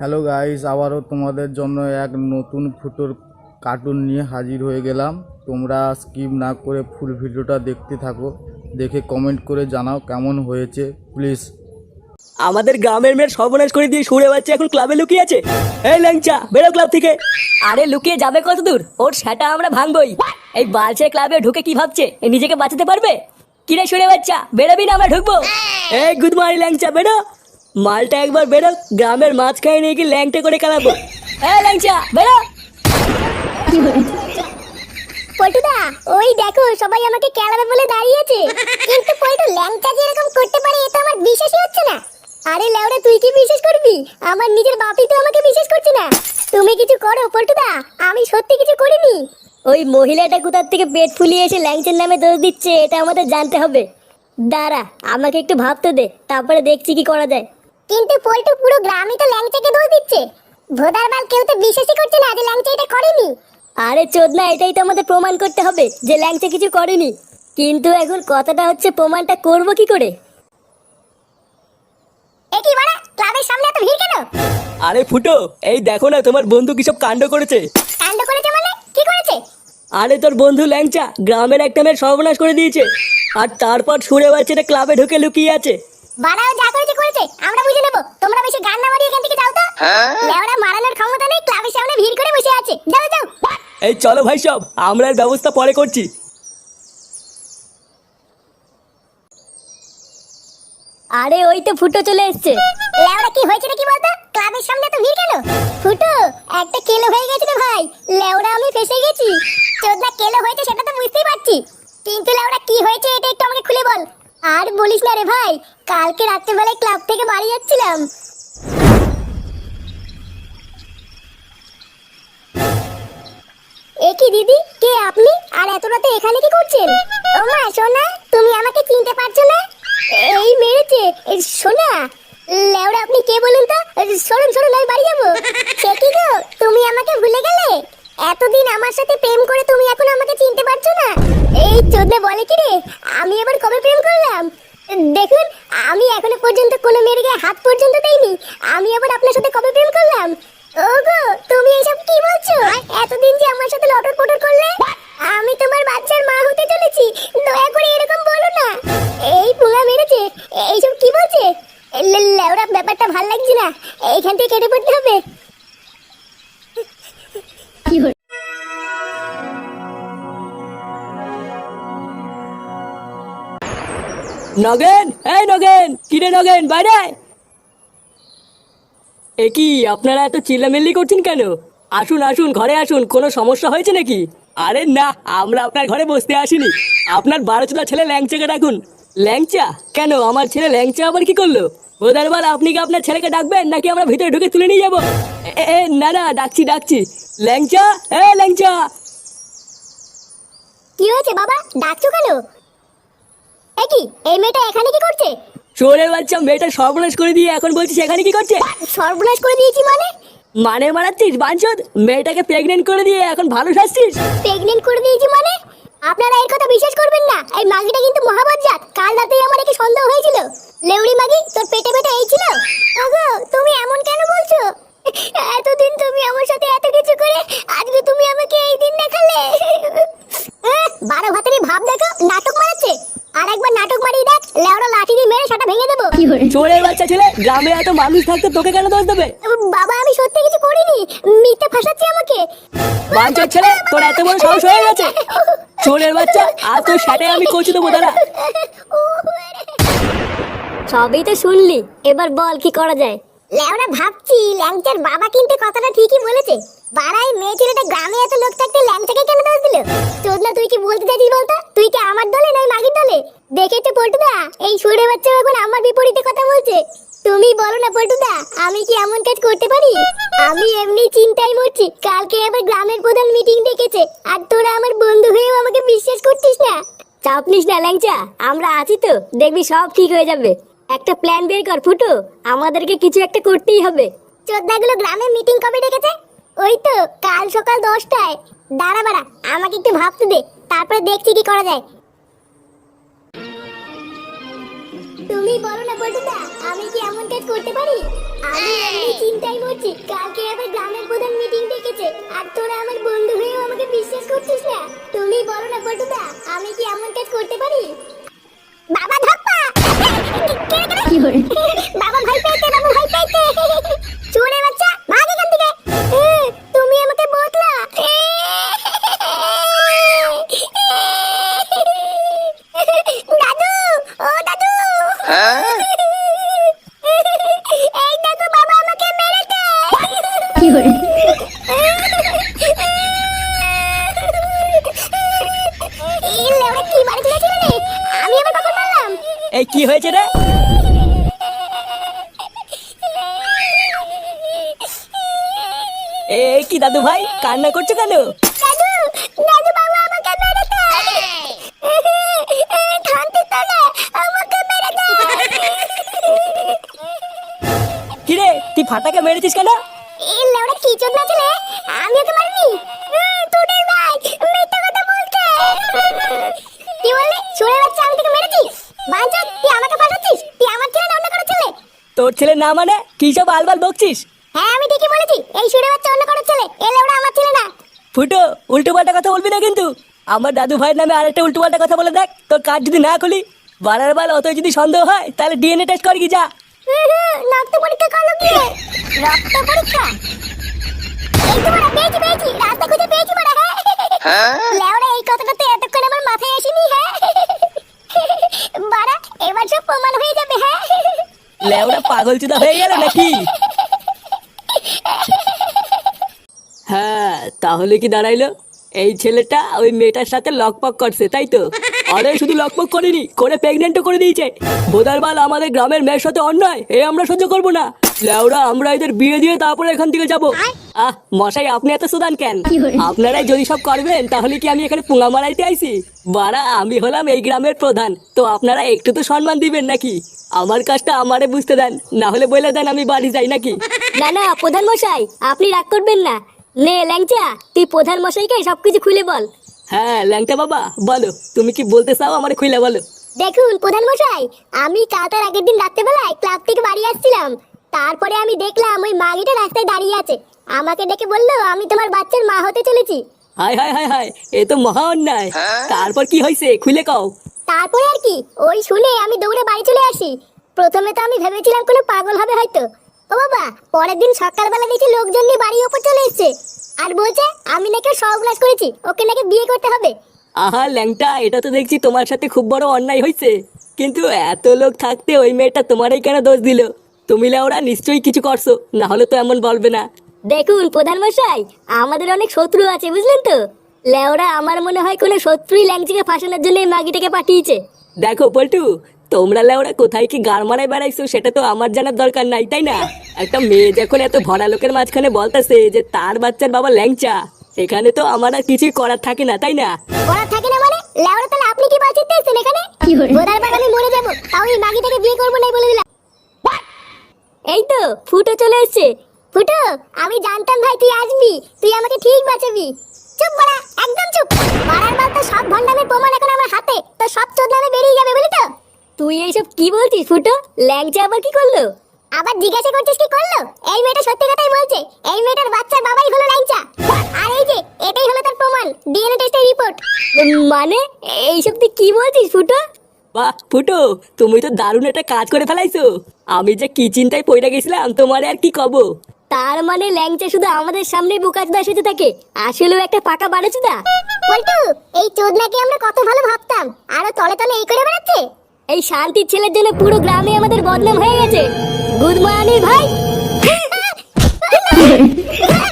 Hello guys আবারও তোমাদের জন্য এক নতুন ফুটোর কার্টুন নিয়ে হাজির হয়ে গেলাম। তোমরা স্কিপ না করে ফুল ভিডিওটা দেখতে থাকো। দেখে কমেন্ট করে জানাও কেমন হয়েছে। প্লিজ আমাদের গ্রামের মেয়ের সর্বনাশ করে দিয়ে সরে বাচ্চা এখন ক্লাবে লুকিয়ে আছে। এই ল্যাংচা বেরো ক্লাব থেকে। আরে লুকিয়ে যাবে কত দূর ওর সেটা আমরা ভাঙবই। এই বালছে ক্লাবে ঢুকে কি ভাবছে? এ নিজেকে বাঁচাতে পারবে? কিরে সরে বাচ্চা বেরোবি না আমরা ঢুকবো। এই গুড মর্নিং ল্যাংচা বেরো। মালটা একবার বেরো গ্রামের মাঝখানে নিয়ে গিয়ে ল্যাংটা করে খেলাবো। এই ল্যাংচা বেরো। পল্টুদা ওই দেখো সবাই আমাকে কেলাবে বলে দাঁড়িয়েছে। কিন্তু পল্টু ল্যাংচা যে এরকম করতে পারে এটা আমার বিশ্বাসই হচ্ছে না। আরে লেওড়া তুই কি বিশ্বাস করবি? আমার নিজের বাপই তো আমাকে বিশ্বাস করছে না। তুমি কিছু করো পল্টুদা আমি সত্যি কিছু করিনি। ওই মহিলাটা কোথার থেকে পেট ফুলিয়ে এসে ল্যাংচার নামে দোষ দিচ্ছে এটা আমাদের জানতে হবে। দাঁড়া আমাকে একটু ভাবতে দে তারপরে দেখছি কি করা যায়। কিন্তু পল্টু পুরো গ্রামই তো ল্যাংচাকে দোষ দিচ্ছে। ভোদার বাল কেউ তো বিশ্বাসই করছে না যে ল্যাংচা এটা করেনি। আরে চোদনা এটাই তো আমাদের প্রমাণ করতে হবে যে ল্যাংচা কিছু করেনি। কিন্তু এখন কথাটা হচ্ছে প্রমাণটা করব কি করে? একই বাড়া ক্লাবের সামনে এত ভিড় কেন? আরে ফুটো এই দেখো না তোমার বন্ধু কিসব কাণ্ড করেছে। কাণ্ড করেছে মানে? কি করেছে? আরে তোর বন্ধু ল্যাংচা গ্রামের একটা মেয়ের সর্বনাশ করে দিয়েছে। আর তারপর সুরে বাচ্চাটা ক্লাবে ঢুকে লুকিয়ে আছে। বাড়াও যা করেছে করেছে। আমরা বুঝে নেব। তোমরা বেশি গান না মারিয়ে এখান থেকে যাও তো। লেওড়া মারানোর ক্ষমতা নেই ক্লাবের সামনে ভিড় করে বসে আছে। যাও যাও। এই চলো ভাই সব আমরা এর ব্যবস্থা পরে করছি। আরে ওই তো ফুটো চলে এসেছে। লেওড়া কি হয়েছে নাকি বলতো? ক্লাবের সামনে তো ভিড় কেন? ফুটো একটা কেলো হয়ে গেছে রে ভাই। লেওড়া আমি ফেসে গেছি। চোদনা কেলো হয়েছে সেটা তো বুঝতেই পারছি। কিন্তু লেওড়া কি হয়েছে এটা একটু আমাকে খুলে বল। আর বলিস না রে ভাই কালকে রাত্রেবেলায় ক্লাব থেকে বাড়ি যাচ্ছিলাম। এ কি দিদি? কে আপনি? আর এত রাতে এখানে কি করছেন? ও মা, সোনা, তুমি আমাকে চিনতে পারছ না? এই মেরেছে। সোনা লেওড়া আপনি কে বলুন তো? সরুন সরুন, আমি বাড়ি যাব। সে কি গো? তুমি আমাকে ভুলে গেলে? এতদিন আমার সাথে প্রেম করে তুমি এখন আমাকে চিনতে পারছ না? এই চোদনে বলে কি রে? আমি এবার কবে প্রেম করলাম? দেখুন, আমি এখনও পর্যন্ত কোনো গায়ে হাত পর্যন্ত দেইনি। আমি আবার আপনার সাথে কবে প্রেম করলাম? ওগো, তুমি এসব কি বলছো? এতদিন যে আমার সাথে লটর পটর করলে? নগেন এই নগেন কিরে নগেন বাইরে। এ কি আপনারা এত চিল্লামিল্লি করছেন কেন? আসুন আসুন ঘরে আসুন কোনো সমস্যা হয়েছে নাকি? আরে না আমরা আপনার ঘরে বসতে আসিনি। আপনার বারো চোদা ছেলে ল্যাংচাকে ডাকুন। ল্যাংচা? কেন আমার ছেলে ল্যাংচা আবার কি করল? ওদের বার আপনি কি আপনার ছেলেকে ডাকবেন নাকি আমরা ভিতরে ঢুকে তুলে নিয়ে যাব? এ, না না ডাকছি ডাকছি। ল্যাংচা? এ ল্যাংচা? কি হয়েছে বাবা? ডাকছো কেন? এ কি এই মেয়েটা এখানে কি করছে? চোরের বাচ্চা মেয়েটা সর্বনাশ করে দিয়ে এখন বলছিস এখানে কি করছে? সর্বনাশ করে দিয়েছি মানে? মানে মারাচ্ছিস বাঞ্চদ মেয়েটাকে প্রেগনেন্ট করে দিয়ে এখন ভালো সাজছিস প্রেগনেন্ট করে দিয়েছি মানে? আপনারা এই কথা বিশ্বাস করবেন না এই মাগিটা কিন্তু মহাবজ্জাত কাল রাতেই আমার একে সন্দেহ হয়েছিল। লেউড়ি মাগি তোর পেটে পেটে এই ছিল? ওগো তুমি এমন কেন বলছো এতদিন তুমি আমার সাথে এত কিছু করে আজকে তুমি আমাকে এই দিন দেখালে আহ, বারো ভাতেরই ভাব দেখো নাটক মারাচ্ছে আর একবার নাটক মারিয়ে দেখ লেওড়া লাঠি দিয়ে মেরে সেটা ভেঙে দেবো চোরের বাচ্চা ছেলে গ্রামে এত মানুষ থাকতে তোকে কেন দোষ দেবে? বাবা আমি সত্যি কিছু করিনি। মিথ্যে ফাঁসাচ্ছে আমাকে। বাঞ্চদ ছেলে তোর এত বড় সাহস হয়ে গেছে? চোরের বাচ্চা আর তোর সাথে আমি কচু দেবো দাঁড়া। সবই তো শুনলি। এবার বল কি করা যায়? ল্যাওড়া ভাবছি ল্যাংচার বাবা কিন্তু কথাটা ঠিকই বলেছে। বাড়াই মেয়ে ছেলেটা গ্রামে এত লোক থাকতে ল্যাংচাকে কেন দোষ দিল? চোদনা তুই কি বলতে চাইছিস বলতো? তুই কি আমার দলে নয় মাগির দলে? দেখেছ পল্টুদা? এই সুরে বাচ্চা এখন আমার বিপরীতে কথা বলছে। তুমি বলো না পল্টুদা আমি কি এমন কাজ করতে পারি? আমি এমনি চিন্তায় মরছি কালকে আবার গ্রামের প্রধান মিটিং ডেকেছে আর তোরা আমার বন্ধু হয়েও আমাকে বিশ্বাস করছিস না? চাপ নিস না ল্যাংচা আমরা আছি তো দেখবি সব ঠিক হয়ে যাবে। একটা প্ল্যান বের কর ফুটো আমাদেরকে কিছু একটা করতেই হবে। চোদ্দাগুলো গ্রামে মিটিং কবে ডেকেছে? ওই তো কাল সকাল দশটায়। দাঁড়া বাড়া আমাকে একটু ভাবতে দে তারপরে দেখছি কি করা যায়। তুমি বলো না বটুদা আমি কি এমন কাজ করতে পারি? আমি এমনি চিন্তাই করছি কালকে আবার গ্রামের প্রধান মিটিং ডেকেছে আর তোরা আমার বন্ধু হয়েও আমাকে বিশ্বাস করছিস না? তুমি বলো না বটুদা আমি কি এমন কাজ করতে পারি? বাবা ধাপ্পা! কি বাবা ভাই পেয়েছে বাবা। এই কি হয়েছে রে? এই কি দাদু ভাই? কান্না করছ কেন? কিরে তুই ফাটাকে মেরেছিস কেন? চোদ না ছিলে? আমি ওকে মারিনি? তোদের ভাই মিথ্যা কথা বলছে। কি বললি? শুনে বাচ্চা আমি তোকে মেরেছি? বাঞ্চা তুই আমাকে ফাঁসাচ্ছিস? তুই আমার ছেলে না অন্য কারও ছেলে? তোর ছেলে না মানে? কি সব আলবাল বকছিস? হ্যাঁ আমি ঠিকই বলেছি। এই শুনে বাচ্চা অন্য কারও ছেলে। এই লেওড়া আমার ছেলে না। ফুটো উল্টো পাল্টা কথা বলবি না কিন্তু। আমার দাদু ভাইয়ের নামে আরেকটা উল্টো পাল্টা কথা বলে দেখ। তোর কাজ যদি না খুলি বাড়ার বাল অত যদি সন্দেহ হয় তাহলে ডিএনএ টেস্ট কর কি যা। রক্ত পরীক্ষা করল কি রক্ত পরীক্ষা? এই তো বড়া পেয়েছি পেয়েছি। রাস্তা খুঁজে পেয়েছি বড়া হ্যাঁ। লেওড়া এই কথাটা তো এতক্ষণ আমার মাথায় আসেনি হ্যাঁ। বাড়া এবার সব প্রমাণ হয়ে যাবে হ্যাঁ। লেওরা পাগল চুদা হয়ে গেল নাকি? হ্যাঁ তাহলে কি দাঁড়াইলো? এই ছেলেটা ওই মেয়েটার সাথে লকপক করছে তাই তো? আরে শুধু লকপক করেনি করে প্রেগনেন্টও করে দিয়েছে। বোধার বাল আমাদের গ্রামের মেয়ের সাথে অন্যায় এ আমরা সহ্য করব না। লেওরা আমরা এদের বিয়ে দিয়ে তারপরে এখান থেকে যাব। আহ মশাই আপনি এত সুদান কেন? আপনারাই যদি সব করবেন তাহলে কি আমি এখানে পুঙা মারাইতে আইছি? বাড়া আমি হলাম এই গ্রামের প্রধান তো আপনারা একটু তো সম্মান দিবেন নাকি? আমার কাজটা আমারে বুঝতে দেন না হলে বলে দেন আমি বাড়ি যাই নাকি? না না প্রধান মশাই আপনি রাগ করবেন না। নে ল্যাংচা তুই প্রধান মশাইকে সবকিছু খুলে বল। হ্যাঁ ল্যাংটা বাবা বলো তুমি কি বলতে চাও আমার খুলে বলো? দেখুন প্রধান মশাই আমি কাল তার আগের দিন রাত্রেবেলায় ক্লাব থেকে বাড়ি আসছিলাম। তারপরে আমি দেখলাম ওই মাগিটা রাস্তায় দাঁড়িয়ে আছে। আমাকে ডেকে বলল আমি তোমার বাচ্চার মা হতে চলেছি। হায় হায় হায় হায় এ তো মহা অন্যায়। তারপর কি হয়েছে? খুলে কও। তারপরে আর কি? ওই শুনে আমি দৌড়ে বাড়ি চলে আসি। প্রথমে তো আমি ভেবেছিলাম কোনো পাগল হবে হয়তো। ও বাবা পরের দিন সকালবেলা দেখি লোকজন নিয়ে বাড়ির ওপর চলে এসছে। আর বলছে আমি নাকি সর্বনাশ করেছি ওকে নাকি বিয়ে করতে হবে। আহা ল্যাংটা এটা তো দেখছি তোমার সাথে খুব বড় অন্যায় হয়েছে। কিন্তু এত লোক থাকতে ওই মেয়েটা তোমারই কেন দোষ দিল? তুমি ওরা নিশ্চয়ই কিছু করছ না হলে তো এমন বলবে না। দেখুন প্রধান মশাই আমাদের অনেক শত্রু আছে বুঝলেন তো? লেওরা আমার মনে হয় কোনো শত্রুই ল্যাংচিকে ফাঁসানোর জন্য এই মাগিটাকে পাঠিয়েছে। দেখো পল্টু তোমরা লেওরা কোথায় কি গার মারায় বেড়াইছো সেটা তো আমার জানার দরকার নাই তাই না? একটা মেয়ে যখন এত ভরা লোকের মাঝখানে বলতেছে যে তার বাচ্চার বাবা ল্যাংচা এখানে তো আমার আর কিছুই করার থাকে না তাই না? করার থাকে না মানে? লেওরা তাহলে আপনি কি এসেছেন এখানে? বোধার বাগানে আমি মরে যাব তাও এই মাগিটাকে বিয়ে করব না বলে দিলাম। এই তো ফুটো চলে এসেছে। ফুটো আমি জানতাম ভাই তুই আসবি তুই আমাকে ঠিক বাঁচাবি। চুপ বড়া একদম চুপ। মারার বার তো সব ভণ্ডামের প্রমাণ এখন আমার হাতে তো সব চোদনামে বেরিয়ে যাবে বুঝলি তো। তুই এইসব কি বলছিস ফুটো? ল্যাংচা আবার কি করল? আবার জিজ্ঞাসা করছিস কি করল? এই মেয়েটা সত্যি কথাই বলছে এই মেয়েটার বাচ্চার বাবাই হলো ল্যাংচা। আর এই যে এটাই হলো তার প্রমাণ ডিএনএ টেস্টের রিপোর্ট। মানে এইসব তুই কি বলছিস ফুটো? বাহ ফুটো তুমি তো দারুণ একটা কাজ করে ফেলাইছো। আমি যে কি চিন্তায় পড়ে গেছিলাম তোমার আর কি কব? তার মানে ল্যাংচা শুধু আমাদের সামনে বোকাচুদা সেজে থাকে। আসলেও একটা পাকা বাড়াচুদা ওইটু এই চোদনাকে আমরা কত ভালো ভাবতাম। আরও তলে তলে এই করে বেড়াচ্ছে। এই শান্তির ছেলের জন্য পুরো গ্রামে আমাদের বদনাম হয়ে গেছে। গুড মর্নিং ভাই।